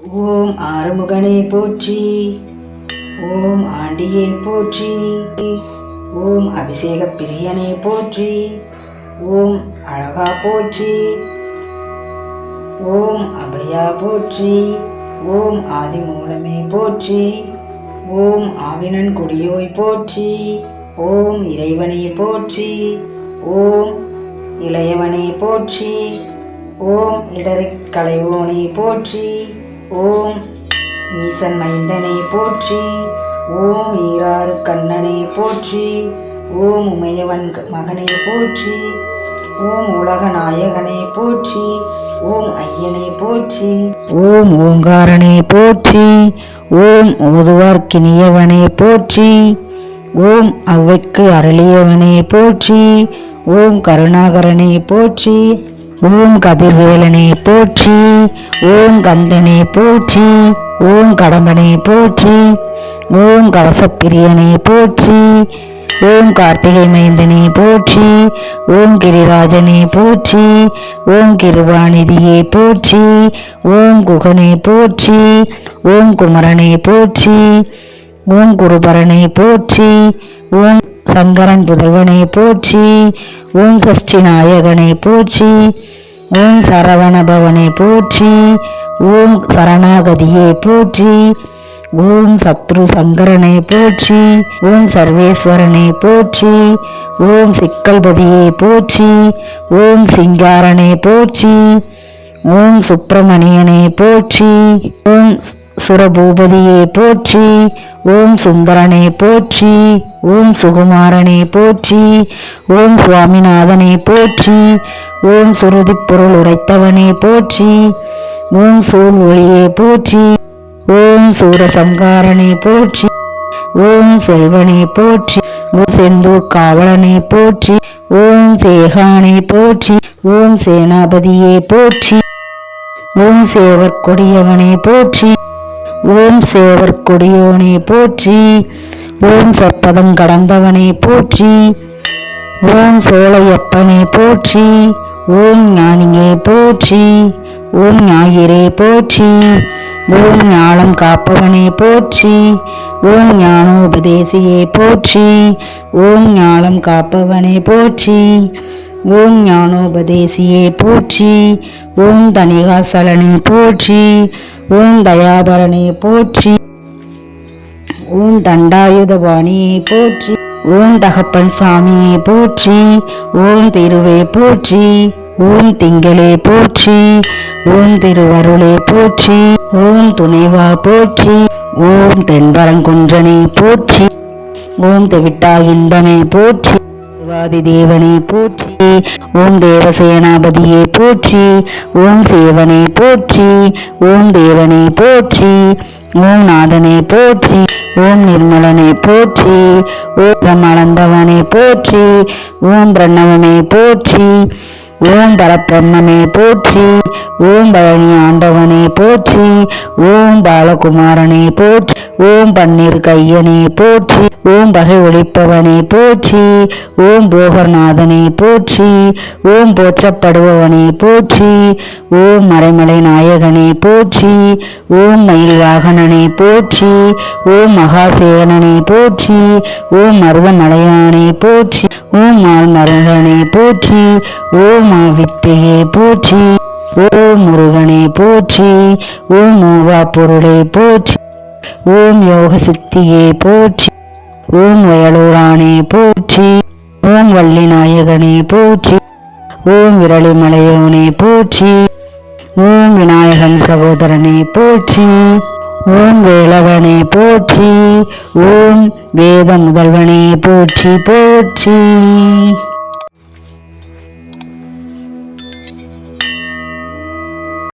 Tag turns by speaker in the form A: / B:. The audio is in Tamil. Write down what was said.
A: ஓம் ஆறுமுகனை போற்றி ஓம் ஆண்டியே போற்றி ஓம் அபிஷேக பிரியனை போற்றி ஓம் அழகா போற்றி ஓம் அபயா போற்றி ஓம் ஆதிமூலமே போற்றி ஓம் ஆவினன் கொடியோய் போற்றி ஓம் இறைவனே போற்றி ஓம் இளையவனே போற்றி ஓம் இடரை கலைவோனை போற்றி ஓம் ஈசன் மைந்தனை போற்றி ஓம் ஈராறு கண்ணனை போற்றி ஓம் உமையவன் மகனை போற்றி ஓம் உலக நாயகனை போற்றி ஓம் ஐயனை போற்றி ஓம் ஓங்காரனை போற்றி ஓம் ஓதுவார்க்கினியவனை போற்றி ஓம் அவ்வைக்கு அருளியவனே போற்றி ஓம் கருணாகரனை போற்றி ஓம் கதிர்வேலனே போற்றி ஓம் கந்தனே போற்றி ஓம் கடம்பனே போற்றி ஓம் கவசப்பிரியனே போற்றி ஓம் கார்த்திகை மைந்தனே போற்றி ஓம் கிரிராஜனே போற்றி ஓம் கிருவாநிதியே போற்றி ஓம் குகனே போற்றி ஓம் குமரனே போற்றி ஓம் குருபரனை போற்றி ஓம் சங்கரன் புதல்வனை போற்றி ஓம் சஷ்டி நாயகனை போற்றி ஓம் சரவணபவனை போற்றி ஓம் சரணாகதியை போற்றி ஓம் சத்ரு சங்கரனை போற்றி ஓம் சர்வேஸ்வரனை போற்றி ஓம் சிக்கல்பதியை போற்றி ஓம் சிங்காரனை போற்றி ஓம் சுப்பிரமணியனை போற்றி ஓம் சுரபூபதியே போற்றி ஓம் சுந்தரனை போற்றி ஓம் சுகுமாரனை போற்றி ஓம் சுவாமிநாதனே போற்றி ஓம் சுருதி பொருள் உரைத்தவனே போற்றி ஓம் சூழ் ஒளியே போற்றி ஓம் சூரசங்காரனை போற்றி ஓம் செல்வனை போற்றி ஓம் செந்தூர் காவலனை போற்றி ஓம் சேகானை போற்றி ஓம் சேனாபதியே போற்றி ஓம் சேவற்கொடியவனை போற்றி ஓம் சேவர் கொடியோனே போற்றி ஓம் சொற்பதம் கடந்தவனே போற்றி ஓம் சோழையப்பனே போற்றி ஓம் ஞானியே போற்றி ஓம் ஞாயிறே போற்றி ஓம் ஞானம் காப்பவனே போற்றி ஓம் ஞானோபதேசியே போற்றி ஓம் ஞானம் காப்பவனே போற்றி ஓம் ஞானோபதேசியே போற்றி ஓம் தணிகாசலனே போற்றி ஓம் தயாபரணே போற்றி ஓம் தண்டாயுதபாணியை போற்றி ஓம் தகப்பன் சாமியை போற்றி ஓம் திருவே போற்றி ஓம் திங்களே போற்றி ஓம் திருவருளே போற்றி ஓம் துணைவா போற்றி ஓம் தென்பரங்குன்றனை போற்றி ஓம் தெவிட்டா இன்பனை போற்றி தேவாதி தேவனை போற்றி ஓம் தேவசேனாபதியை போற்றி ஓம் சேவனை போற்றி ஓம் தேவனை போற்றி ஓம் நாதனை போற்றி ஓம் நிர்மலனை போற்றி ஓம் அளந்தவனை போற்றி ஓம் பிரணவனை போற்றி ஓம் பரபிரம்மனே போற்றி ஓம் பழனி ஆண்டவனே போற்றி ஓம் பாலகுமாரனே போற்றி ஓம் பன்னீர் கையனே போற்றி ஓம் பகை ஒழிப்பவனே போற்றி ஓம் போகர்நாதனே போற்றி ஓம் போற்றப்படுபவனே போற்றி ஓம் மறைமலை நாயகனே போற்றி ஓம் மயில் வாகனனே போற்றி ஓம் மகாசேனனை போற்றி ஓம் மருதமலையானே போற்றி ஓம் மால்மருகனை போற்றி ஓம் மாவித்தையே போற்றி ஓம் முருகனை போற்றி ஓம் மூவா பொருளை போற்றி ஓம் யோக சித்தியே போற்றி ஓம் வயலூரானே போற்றி ஓம் வள்ளி நாயகனே போற்றி ஓம் விரளி மலையோனே போற்றி ஓம் விநாயகன் சகோதரனே போற்றி ஓம் வேலவனே போற்றி ஓம் வேத முதல்வனே போற்றி போற்றி.